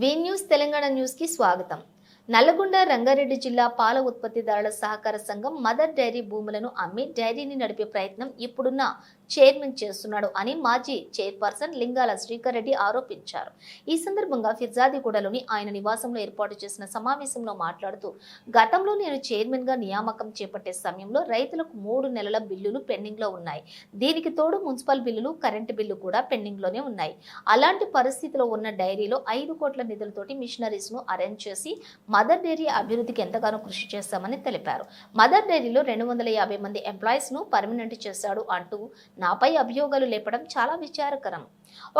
వి news Telangana న్యూస్కి స్వాగతం. నల్లగొండ రంగారెడ్డి జిల్లా పాల ఉత్పత్తిదారుల సహకార సంఘం మదర్ డైరీ భూములను అమ్మి డైరీని నడిపే ప్రయత్నం ఇప్పుడున్న చైర్మన్ చేస్తున్నాడు అని మాజీ చైర్పర్సన్ లింగాల శ్రీకర్ రెడ్డి ఆరోపించారు. ఈ సందర్భంగా ఫిర్జాదిగూడలోని ఆయన నివాసంలో ఏర్పాటు చేసిన సమావేశంలో మాట్లాడుతూ గతంలో నేను చైర్మన్గా నియామకం చేపట్టే సమయంలో రైతులకు మూడు నెలల బిల్లులు పెండింగ్లో ఉన్నాయి. దీనికి తోడు మున్సిపల్ బిల్లులు కరెంటు బిల్లు కూడా పెండింగ్లోనే ఉన్నాయి. అలాంటి పరిస్థితిలో ఉన్న డైరీలో ఐదు కోట్ల నిధులతోటి మిషనరీస్ను అరేంజ్ చేసి మదర్ డైరీ అభివృద్ధికి ఎంతగానో కృషి చేస్తామని తెలిపారు. మదర్ డైరీలో రెండు వందల యాభై మంది ఎంప్లాయీస్ను పర్మనెంట్ చేశాడు అంటూ నాపై అభియోగాలు లేపడం చాలా విచారకరం.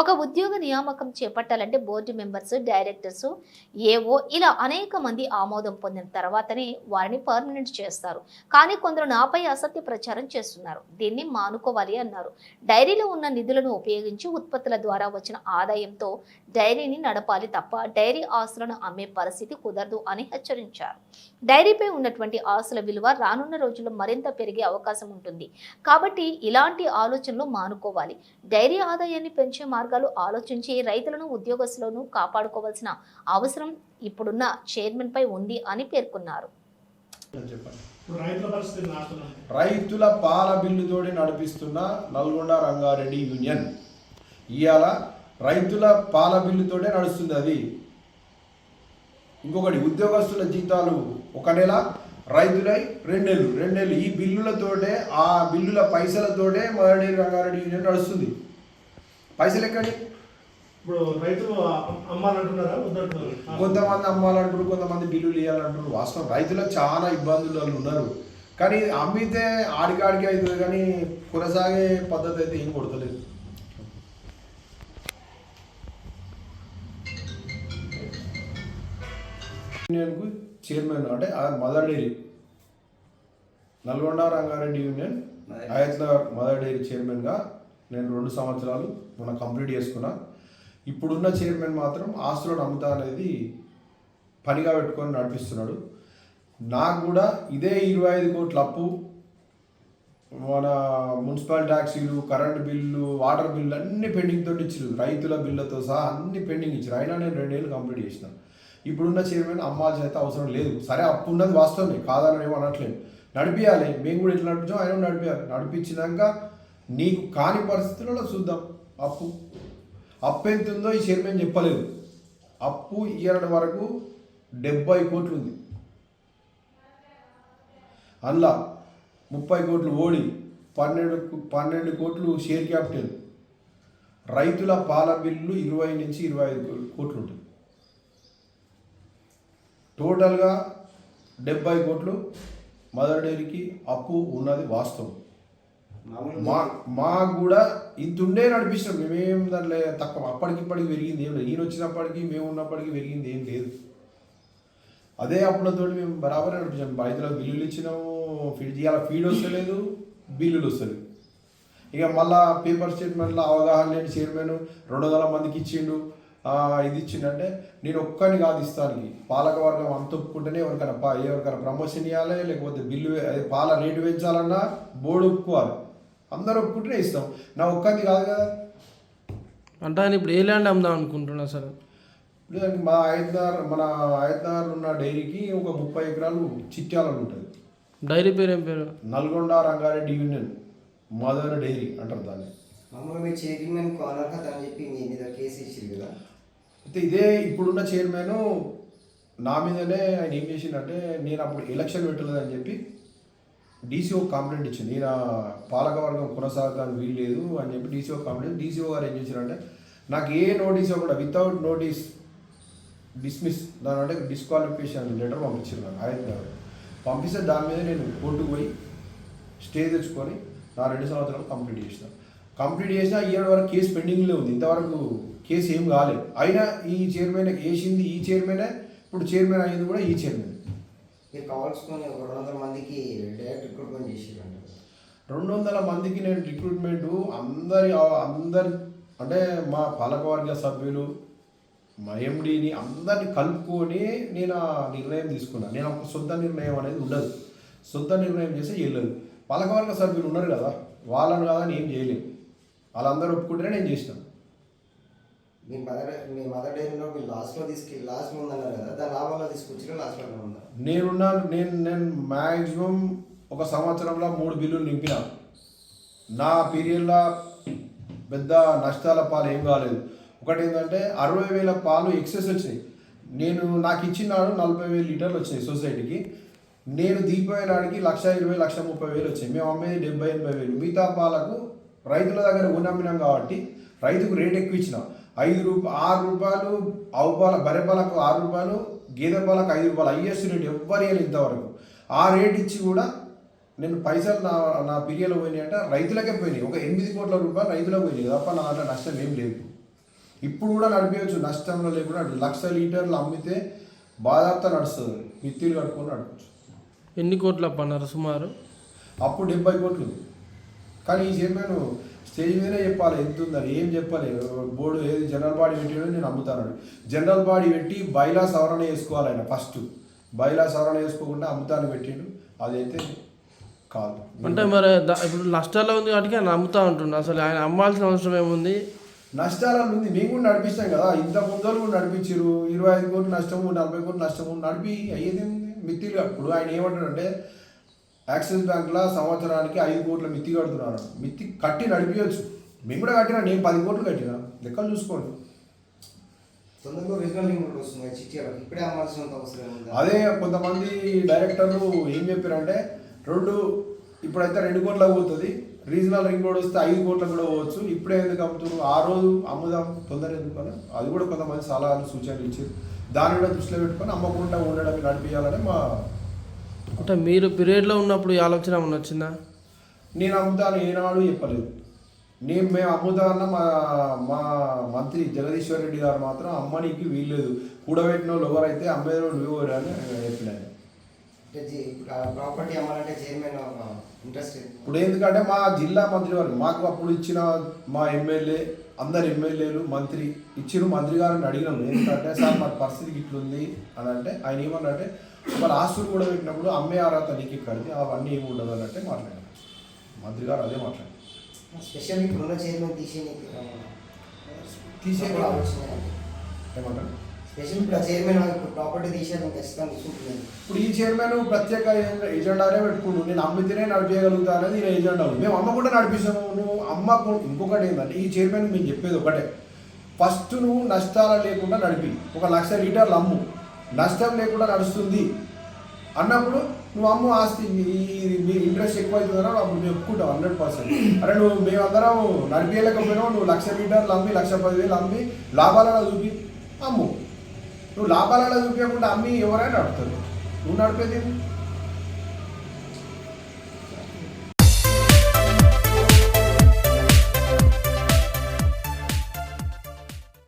ఒక ఉద్యోగ నియామకం చేపట్టాలంటే బోర్డు మెంబర్స్ డైరెక్టర్స్ ఏవో ఇలా అనేక మంది ఆమోదం పొందిన తర్వాతనే వారిని పర్మనెంట్ చేస్తారు. కానీ కొందరు నాపై అసత్య ప్రచారం చేస్తున్నారు. దీన్ని మానుకోవాలి అన్నారు. డైరీలో ఉన్న నిధులను ఉపయోగించి ఉత్పత్తుల ద్వారా వచ్చిన ఆదాయంతో డైరీని నడపాలి తప్ప డైరీ ఆస్తులను అమ్మే పరిస్థితి కుదరదు అని హెచ్చరించారు. డైరీపై ఉన్నటువంటి ఆస్తుల విలువ రానున్న రోజుల్లో మరింత పెరిగే అవకాశం ఉంటుంది. కాబట్టి ఇలాంటి ఆలోచనలు మానుకోవాలి. డైరీ ఆదాయాన్ని పెంచే మార్గాలు ఆలోచించి రైతులను ఉద్యోగస్తులను కాపాడుకోవాల్సిన అవసరం ఇప్పుడున్న చైర్మన్ పై ఉంది అని పేర్కొన్నారు. చెప్పండి. ఇప్పుడు రైతుల పరిస్థితి నాశనం రైతుల పాల బిల్లుతోటి నడిపిస్తున్న నల్గొండ రంగారెడ్డి యూనియన్. ఇవాళ రైతుల పాల బిల్లుతోటే నడుస్తుంది అది. ఇంకొకటి ఉద్యోగస్తుల జీతాలు ఒక నెల రైతులై రెండేళ్ళు రెండేళ్ళు ఈ బిల్లులతోటే ఆ బిల్లుల పైసలతోటే మరడి రంగారెడ్డి యూనియన్ నడుస్తుంది. పైసలు ఎక్కడి? ఇప్పుడు రైతులు అమ్- అమ్మాలంటున్నారా? కొంతమంది అమ్మాలంటారు కొంతమంది బిల్లులు ఇవ్వాలంటారు వాస్తవం రైతులకు చాలా ఇబ్బందులు వాళ్ళు ఉన్నారు. కానీ అమ్మితే ఆడికాడికి అవుతుంది కానీ కొనసాగే పద్ధతి అయితే ఏం కొడతలేదు. యూనియన్కు చైర్మన్ అంటే ఆ Mother Dairy. Nalgonda Rangareddy union Ayatnagar Mother Dairy చైర్మన్గా నేను రెండు సంవత్సరాలు మొన్న కంప్లీట్ చేసుకున్నా. ఇప్పుడున్న చైర్మన్ మాత్రం ఆస్తులను అమ్ముతా అనేది పనిగా పెట్టుకొని నడిపిస్తున్నాడు. నాకు కూడా ఇదే ఇరవై ఐదు కోట్ల అప్పు మన మున్సిపల్ ట్యాక్సీలు కరెంట్ బిల్లు వాటర్ బిల్లు అన్ని పెండింగ్ తోటి ఇచ్చారు రైతుల బిల్లుతో సహా అన్ని పెండింగ్ ఇచ్చారు అయినా నేను రెండేళ్ళు కంప్లీట్ చేసిన. ఇప్పుడున్న చైర్మన్ అమ్మాల్సిన అయితే అవసరం లేదు. సరే అప్పు ఉన్నది వాస్తవమే. కాదని ఏమో అనట్లేదు. నడిపించాలి మేము కూడా ఎట్లా నడిపించాం? ఆయన నడిపించాలి నడిపించినాక నీకు కాని పరిస్థితులలో చూద్దాం. అప్పు. అప్పు ఎంత ఉందో ఈ చైర్మన్ చెప్పలేదు. అప్పు ఇయ్యడం వరకు డెబ్బై కోట్లు ఉంది. అందులో ముప్పై కోట్లు ఓడి పన్నెండు పన్నెండు కోట్లు షేర్ క్యాపిటల్. రైతుల పాల బిల్లు ఇరవై నుంచి ఇరవై ఐదు కోట్లు ఉంటుంది టోటల్గా డెబ్బై కోట్లు మదర్ డైరీకి అప్పు ఉన్నది వాస్తవం. మా మాకు కూడా ఇంతుండే నడిపిస్తాం మేమేం దాంట్లో తక్కువ. అప్పటికి ఇప్పటికి పెరిగింది ఏం లేదు. ఈయన వచ్చినప్పటికీ మేము ఉన్నప్పటికీ పెరిగింది ఏం లేదు. అదే అప్పులతో మేము బరాబర్ నడిపించాం. రైతులకు బిల్లులు ఇచ్చినాము. ఫీడ్ ఇవాళ ఫీడ్ వస్తలేదు బిల్లులు వస్తలేదు. ఇక మళ్ళా పేపర్ స్టేట్మెంట్లో అవగాహన లేని చైర్మన్ రెండు వందల మందికి ఇచ్చిండు. ఇది ఇచ్చిండంటే నేను ఒక్కని కాదు ఇస్తానికి. పాలక వర్గం అంత ఒప్పుకుంటేనే ఎవరికైనా ఎవరికైనా ప్రమోషన్ ఇవ్వాలి లేకపోతే బిల్లు పాల రేటు పెంచాలన్నా బోర్డు ఒప్పుకోవాలి. అందరూ ఒప్పుకుంటేనే ఇస్తాం. నా ఒక్కది కాదు కదా. అంటే ఆయన ఇప్పుడు ఏ ల్యాండ్ అమ్ముదాం అనుకుంటున్నా సార్? ఇప్పుడు మా ఐదున్నర మన ఐదున్నర ఉన్న డైరీకి ఒక ముప్పై ఎకరాలు చిట్యాలలో ఉంటుంది డైరీ పేరు ఏం పేరు? Nalgonda Rangareddy union Mother Dairy అంటారు దాన్ని. మామూలుగా మీరు చైర్మన్ అనర్హత అని చెప్పి మీ మీద కేసు ఇచ్చారు కదా. అయితే ఇదే ఇప్పుడున్న చైర్మన్ నా మీదనే ఆయన ఏం చేసిండంటే నేను అప్పుడు ఎలక్షన్ పెట్టలేదని చెప్పి డీసీఓ కంప్లైంట్ ఇచ్చింది. నేను పాలకవర్గం కొనసాగడానికి వీలు లేదు అని చెప్పి డీసీఓ కంప్లైంట్ డీసీఓ గారు ఏం చేశారంటే నాకు ఏ నోటీస్ కూడా వితౌట్ నోటీస్ డిస్మిస్ దాని అంటే డిస్క్వాలిఫికేషన్ లెటర్ పంపించారు నాకు ఆయన గారు. పంపిస్తే దాని మీద నేను కోర్టుకు పోయి స్టే తెచ్చుకొని నా రెండు సంవత్సరాలు కంప్లీట్ చేసిన. కంప్లీట్ చేసిన ఇయర్ వరకు కేసు పెండింగ్లో ఉంది. ఇంతవరకు కేసు ఏం కాలేదు. అయినా ఈ చైర్మన్ వేసింది ఈ చైర్మనే ఇప్పుడు చైర్మన్ అయింది కూడా ఈ చైర్మన్ మీరు కావాల్సుకొని ఒక రెండు వందల మందికి డైరెక్ట్ రిక్రూట్మెంట్ చేసారంట రెండు వందల మందికి నేను రిక్రూట్మెంట్ అందరి అందరి అంటే మా పాలకవర్గ సభ్యులు మా ఎండిని అందరిని కలుపుకొని నేను ఆ నిర్ణయం తీసుకున్నాను నేను ఒక సొంత నిర్ణయం అనేది ఉండదు. సొంత నిర్ణయం చేస్తే వెళ్ళదు పాలకవర్గ సభ్యులు ఉన్నారు కదా వాళ్ళని కాదని ఏం చేయలేము వాళ్ళందరూ ఒప్పుకుంటేనే నేను చేసినాను మీ మదర్ మీ మదర్ డైరీలో మీరు లాస్ట్లో తీసుకు లాస్ట్ ఉందన్నారు కదా దాని లాభంలో తీసుకొచ్చిన లాస్ట్లో ఉందా నేనున్నా నేను నేను మ్యాక్సిమం ఒక సంవత్సరంలో మూడు బిల్లులు నింపిన. నా పీరియడ్లో పెద్ద నష్టాల పాలు ఏం కాలేదు. ఒకటి ఏంటంటే అరవై వేల పాలు ఎక్సెస్ వచ్చినాయి. నేను నాకు ఇచ్చినాడు నలభై వేలు లీటర్లు వచ్చినాయి సొసైటీకి. నేను దిగిపోయినాడికి లక్ష ఇరవై లక్ష ముప్పై వేలు వచ్చాయి మేము అమ్మేది డెబ్బై ఎనభై వేలు. మిగతా పాలకు రైతుల దగ్గర ఉన్నమ్మినాం కాబట్టి రైతుకు రేట్ ఎక్కువ ఇచ్చినాం. ఐదు రూప ఆరు రూపాయలు ఆవు పాల బర్రె పాలకు ఆరు రూపాయలు గేదె పాలకు ఐదు రూపాయలు. హైయెస్ట్ రేట్ ఎవ్వరు ఇంతవరకు. ఆ రేట్ ఇచ్చి కూడా నేను పైసలు నా నా పీరియడ్లో పోయినాయి అంటే రైతులకే పోయినాయి. ఒక ఎనిమిది కోట్ల రూపాయలు రైతులకు పోయినాయి. తప్ప నా దాంట్లో నష్టం ఏం లేదు. ఇప్పుడు కూడా నడిపించచ్చు నష్టంలో లేకుండా లక్ష లీటర్లు అమ్మితే బాధాప్త నడుస్తుంది. మిత్తిలు కట్టుకొని నడపచ్చు. ఎన్ని కోట్లు అప్పన్నారు సుమారు? అప్పుడు డెబ్బై కోట్లు. కానీ ఈ చైర్మన్ స్టేజ్ మీదనే చెప్పాలి. ఎంత ఉందని ఏం చెప్పాలి? బోర్డు ఏది జనరల్ బాడీ పెట్టాడో నేను అమ్ముతాను జనరల్ బాడీ పెట్టి బైలా సవరణ చేసుకోవాలి ఆయన ఫస్ట్. బైలా సవరణ చేసుకోకుండా అమ్ముతాను పెట్టిండు. అదైతే కాదు. అంటే మరి ఇప్పుడు నష్టాల్లో ఉంది కాబట్టి ఆయన అమ్ముతా ఉంటుండు. అసలు ఆయన అమ్మాల్సిన అవసరం ఏముంది? నష్టాలలో ఉంది. మేము కూడా నడిపిస్తాం కదా. ఇంత ముందరు కూడా నడిపించారు ఇరవై ఐదు కోట్లు నష్టము నలభై కోట్లు నష్టము నడిపి అయ్యేది మిత్తిలు అప్పుడు ఆయన ఏమంటాడంటే యాక్సిస్ బ్యాంక్లో సంవత్సరానికి ఐదు కోట్ల మిత్తి కడుతున్నాను మిత్తి కట్టి నడిపించవచ్చు మేము కూడా కట్టినా నేను పది కోట్లు కట్టినా. లెక్కలు చూసుకోండి. రీజనల్ కూడా వస్తుంది ఇప్పుడే అమ్మాల్సినంత అవసరం అదే కొంతమంది డైరెక్టర్లు ఏం చెప్పారంటే రెండు ఇప్పుడైతే రెండు కోట్లకు పోతుంది. రీజనల్ రింగ్ రోడ్ వస్తే ఐదు కోట్లకు కూడా పోవచ్చు. ఇప్పుడే ఎందుకు అమ్ముతున్నారు? ఆ రోజు అమ్ముదాం తొందర ఎందుకు అని. అది కూడా కొంతమంది సలహాలు సూచనలు ఇచ్చారు. దాన్ని కూడా దృష్టిలో పెట్టుకొని అమ్మకుండా ఉండడం నడిపించాలని మా అంటే మీరు పీరియడ్లో ఉన్నప్పుడు ఈ ఆలోచన ఏమన్నా వచ్చిందా? నేను అమ్ముతాను ఏనాడు చెప్పలేదు. నేను మేము అమ్ముతామన్న మా మా మంత్రి జగదీశ్వర్ రెడ్డి గారు మాత్రం అమ్మనికి వీల్లేదు. కూడబెట్టిన వాళ్ళు ఎవరైతే అమ్మేదో నువ్వు అని చెప్పినాను అంటే ప్రాపర్టీ అమ్మాలంటే చైర్మన్ ఇంట్రెస్ట్ ఇప్పుడు ఎందుకంటే మా జిల్లా మంత్రి వారు మాకు అప్పుడు ఇచ్చిన మా ఎమ్మెల్యే అందరు ఎమ్మెల్యేలు మంత్రి ఇచ్చిన మంత్రి గారిని అడిగినాం. ఎందుకంటే సార్ మా పరిస్థితి ఇట్లుంది అని అంటే ఆయన ఏమన్నంటే వాళ్ళ ఆస్తులు కూడా పెట్టినప్పుడు అమ్మే అర్హత నీకు ఇక్కడిది అవన్నీ ఏమి ఉండదు అన్నట్టే మాట్లాడారు. మంత్రి గారు అదే మాట్లాడారు. స్పెషల్ ఇప్పుడున్న చైర్మన్ తీసి తీసే ఆలోచన ఏమంటారు? స్పెషల్ ఇప్పుడు చైర్మన్ ఇప్పుడు ప్రాపర్టీ తీసేయాలని ఖచ్చితంగా తీసుకుంటున్నాను ఇప్పుడు ఈ చైర్మన్ ప్రత్యేక ఎజెండానే పెట్టుకుంటు నేను అమ్మితేనే నడిపేయగలుగుతా అనేది నేను ఉంది. మేము అమ్మకుండా నడిపిస్తాము. నువ్వు అమ్మకు ఇంకొకటి ఏంటంటే ఈ చైర్మన్ మేము చెప్పేది ఒకటే. ఫస్ట్ నువ్వు నష్టాలు లేకుండా నడిపి. ఒక లక్ష లీటర్లు అమ్ము. నష్టం లేకుండా నడుస్తుంది. అన్నప్పుడు నువ్వు అమ్ము ఆస్తి మీ మీ ఇంట్రెస్ట్ ఎక్కువ అవుతుందన్నా అప్పుడు మేము ఒప్పుకుంటాం హండ్రెడ్ పర్సెంట్ అరే నువ్వు మేమందరం నడిపేయలేకపోయినావు. నువ్వు లక్ష లీటర్లు అమ్మి లక్ష పదివేలు అమ్మి లాభాలలో చూపి అమ్ము. నువ్వు లాభాలలో చూపించకుండా అమ్మి ఎవరైనా నడుపుతారు. నువ్వు నడిపేది